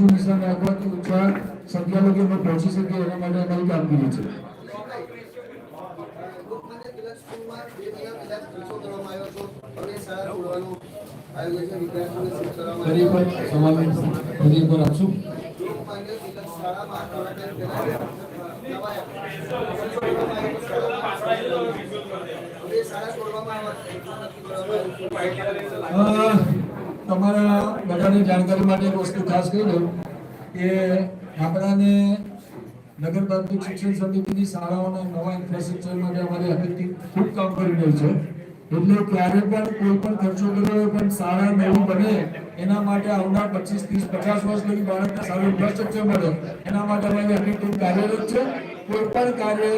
ઊંચું નિશાન રાખવાથી ઊંચા સંખ્યા લોકો એમાં પહોંચી શકે એના માટે અમારી કામગીરી છે. શાળા છોડવામાં આવે તમારા બધાની જાણકારી માટે એક વસ્તુ ખાસ કહી દઉં કે આપણાને નગર પ્રાથમિક શિક્ષણ સમિતિની શાળાઓના નવા ઇન્ફ્રાસ્ટ્રક્ચર માટે અમારી અગત્ય ખૂબ કામ કરી રહ્યું છે. એટલે ક્યારે પણ કોઈ પણ ખર્ચો કર્યો હોય, પણ શાળા નવું બને, એના માટે આવનાર પચીસ, ત્રીસ, પચાસ વર્ષ સુધી બાળકને સારું ઇન્ફ્રાસ્ટ્રક્ચર મળે, એના માટે અમારી અગત્ય કાર્યરત છે. કોઈ પણ કાર્ય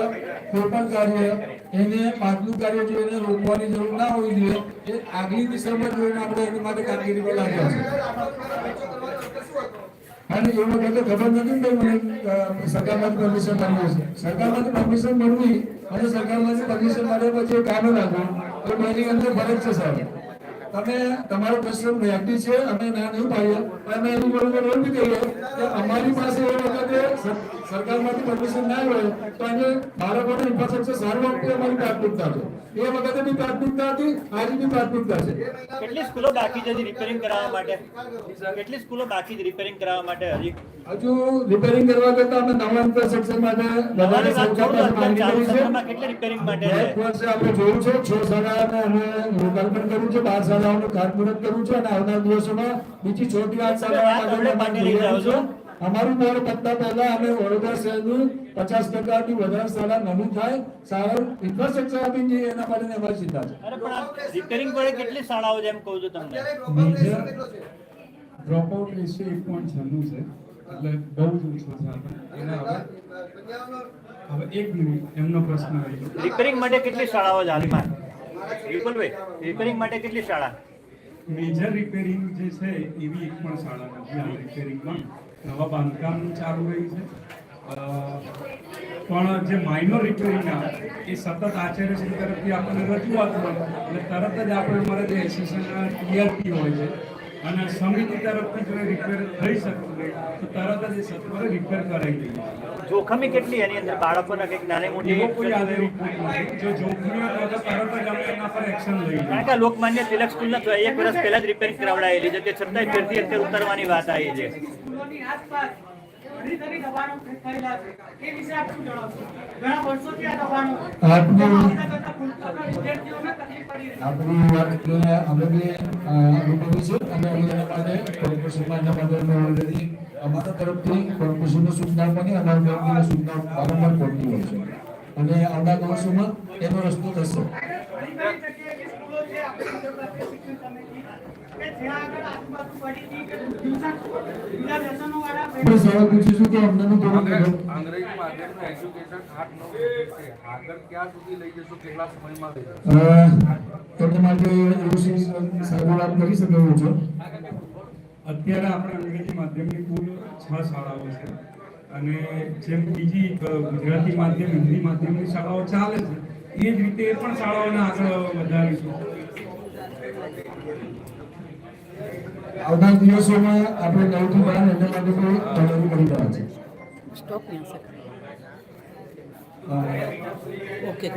કોઈ પણ કાર્ય, એને પાછલું કાર્ય જો એને રોકવાની જરૂર ના હોવી જોઈએ, એ આગલી દિશામાં જોઈને આપણે એની માટે કામગીરીમાં લાગ્યા છે અને એ વખતે ખબર નથી કે મને સરકારમાંથી પરમિશન મળ્યું છે સરકારમાંથી પરમિશન મળવી અને સરકારમાંથી પરમિશન મળ્યા પછી કામ કામે રાખવું તો મારી અંદર ફરજ છે સાહેબ. તમે તમારો પ્રશ્ન વ્યાજબી છે અમે ના નહીં પાડીએ પણ અમે એની બરોબર એવું કહીએ કે અમારી પાસે એ વખતે સરકારમાંથી પરમિશન ના હોય તો એને બાળકોને ઇન્ફ્રાસ્ટ્રક્ચર સારું આપવું અમારી પ્રાથમિકતા છે. એ વખતે બી પ્રાથમિકતા હતી આજે બી પ્રાથમિકતા છે. કેટલી સ્કૂલો બાકી છે રિપેરિંગ કરાવવા માટે? કેટલી સ્કૂલો બાકી છે રિપેરિંગ કરાવવા માટે હજી? હજુ રિપેરિંગ કરવા કરતા અમે નવા ઇન્ફ્રાસ્ટ્રક્ચર માટે સરકાર માંગણી કરી છે. કેટલી રિપેરિંગ માટે આપણે જોયું છે છ શાળાને અમે લોકાર્પણ કર્યું છે બાર શાળાઓનું ખાતમુહૂર્ત કર્યું છે અને આવનાર દિવસોમાં બીજી છ થી આઠ શાળાઓ આ માટે તમને અમે માટે લઈ જાઓ છો? અમારું બોર્ડ પત્તા પહેલા અમે વડોદરા શહેરનું પચાસ ટકાની વધારે શાળા નવું થાય. સારું ઇન્ફ્રાસ્ટ્રક્ચર આપી જઈએ એના માટે અમારી ચિંતા છે. અરે પણ આ રિપેરિંગ પડે કેટલી શાળાઓ છે કહું છું તમને? ડ્રોપઆઉટ રેશિયો એક પોઈન્ટ છન્નું છે. એટલે બહુ જ ઓછો છે આપણે. હવે હવે એક મિનિટ એમનો પ્રશ્ન રિપેરિંગ માટે કેટલી શાળાઓ છે હાલમાં? વિપુલભાઈ રિપેરિંગ માટે કેટલી શાળા? મેજર રિપેરિંગ જે છે, એવી એક પણ શાળા નથી આ રિપેરિંગમાં નવા બાંધકામ ચાલુ રહી છે. પણ જે માઇનોર રિપેરિંગ આવે એ સતત આચાર્યશ્રી તરફથી આપણને રજૂઆત મળે એટલે તરત જ આપણે અમારા જે એસોસિએશનના ટીઆરપી હોય છે અને સમિતિ તરફથી જો રિપેર થઈ શકતું હોય તો તરત જ એ સત્વરે રિપેર કરાવી દઈએ. જોખમી કેટલી એની અંદર? બાળકોના કંઈક નાની એવો મોટી કોઈ આધાર રિપોર્ટ નથી. જો જોખમી હોય તો તરત જ અમે એના પર એક્શન લઈએ. કારણ કે લોકમાન્ય તિલક સ્કૂલના એક વર્ષ પહેલા જ રિપેરિંગ કરાવડાયેલી છે તે છતાંય ફરીથી અત્યારે ઉતારવાની વાત આવી છે. આપણી વાતને અમે બી અનુભવી છે અને અમે એના માટે માટે અમે already અમારા તરફથી કોર્પોરેશનની પણ અમારા તરફથી સૂચના વારંવાર હોય છે. અને આવનાર દિવસોમાં એનો રસ્તો થશે ઘણી ઘણી જગ્યાએ એવી સ્કૂલો છે આપણી સવાલ પૂછીશું કે અમને અંગ્રેજી અંગ્રેજી માધ્યમનું એજ્યુકેશન આઠ નવ આગળ ક્યાં સુધી લઈ જશો કેટલા સમયમાં લઈ જશો? અ, તમને માટે એવું કરી શકે એવું છે. અત્યારે આપણે અંગ્રેજી માધ્યમની કુલ છ શાળાઓ છે. અને જેમ બીજી ગુજરાતી માધ્યમ હિન્દી માધ્યમની શાળાઓ ચાલે છે એ જ રીતે પણ શાળાઓને આગળ વધારીશું. આવનાર દિવસોમાં આપણે નવથી બાર એના માટે પણ તૈયારી કરી રહ્યા છે. ઓકે